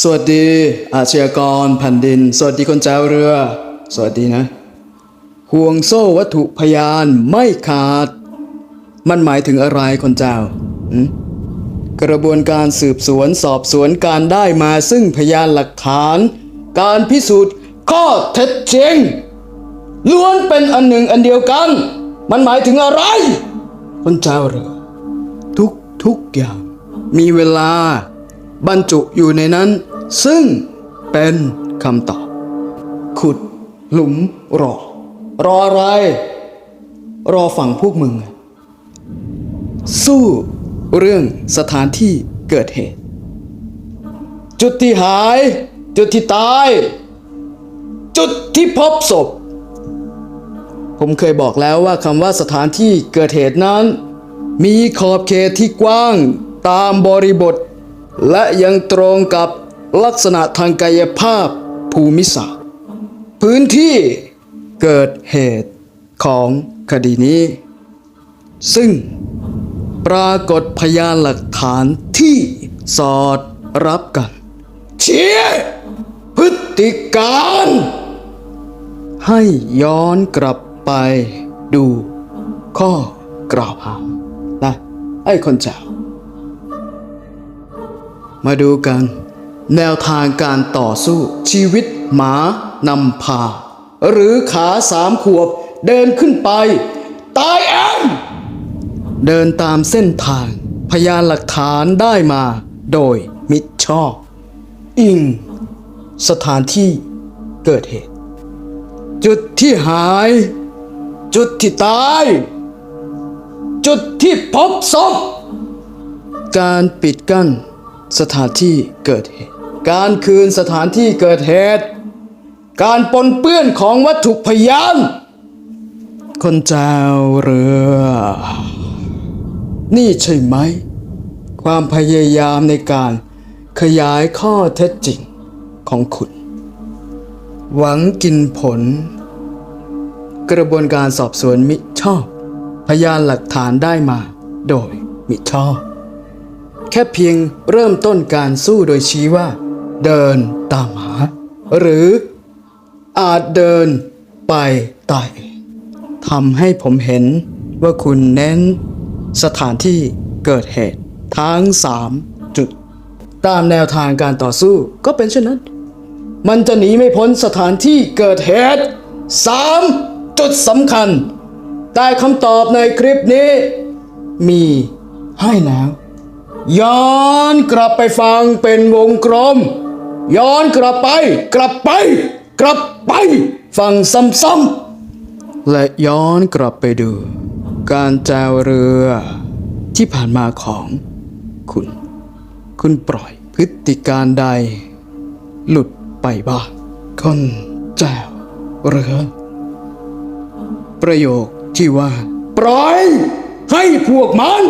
สวัสดีอาชญากรแผ่นดิน สวัสดีคนเจ้าเรือ สวัสดีนะ ห่วงโซ่วัตถุพยานไม่ขาด มันหมายถึงอะไรคนเจ้ากระบวนการสืบสวนสอบสวนการได้มาซึ่งพยานหลักฐาน การพิสูจน์ข้อเท็จจริงล้วนเป็นอันหนึ่งอันเดียวกัน มันหมายถึงอะไร คนเจ้าเรือทุกทุกอย่าง มีเวลา บรรจุอยู่ในนั้น ซึ่งเป็นคำตอบ ขุดหลุมรอ รออะไร รอฝั่งพวกมึง สู้เรื่องสถานที่เกิดเหตุ จุดที่หาย จุดที่ตาย จุดที่พบศพ ผมเคยบอกแล้วว่าคำว่าสถานที่เกิดเหตุนั้น มีขอบเขตที่กว้างตามบริบท และยังตรงกับลักษณะทางกายภาพภูมิศาสตร์ พื้นที่เกิดเหตุของคดีนี้ ซึ่งปรากฏพยานหลักฐานที่สอดรับกัน เชี่ยพฤติการ ให้ย้อนกลับไปดูข้อกล่าวหานะไอ้คนเจ้า มาดูกัน แนวทางการต่อสู้ชีวิตหมานำพา หรือขาสามขวบเดินขึ้นไป ตายเองเดินตามเส้นทาง พยานหลักฐานได้มา โดยมิชชอบ อิง สถานที่เกิดเหตุ จุดที่หาย จุดที่ตาย จุดที่พบศพการปิดกั้น สถานที่เกิดเหตุ การคืนสถานที่เกิดเหตุ การปนเปื้อนของวัตถุพยาน คนเจ้าเรือ นี่ใช่ไหม ความพยายามในการขยายข้อเท็จจริงของคุณ หวังกินผล กระบวนการสอบสวนมิชอบ พยานหลักฐานได้มาโดยมิชอบ แค่เพียงเริ่มต้นการสู้โดยชี้ว่า เดินตามหา หรืออาจเดินไปตายทำให้ผมเห็นว่าคุณเน้น สถานที่เกิดเหตุทั้งสามจุด ตามแนวทางการต่อสู้ก็เป็นเช่นนั้น มันจะหนีไม่พ้นสถานที่เกิดเหตุสามจุดสำคัญ แต่คำตอบในคลิปนี้ มีให้แล้ว ย้อนกลับไปฟังเป็นวงกลม ย้อนกลับไป กลับไป กลับไป ฟังซ้ำๆและย้อนกลับไปดู การแจวเรือที่ผ่านมาของคุณ คุณปล่อยพฤติการใด หลุดไปบ้างคนแจวเรือ ประโยคที่ว่า ปล่อยให้พวกมัน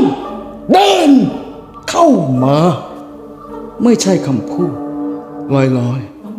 เดิน เข้ามา ไม่ใช่คำพูดลอยๆ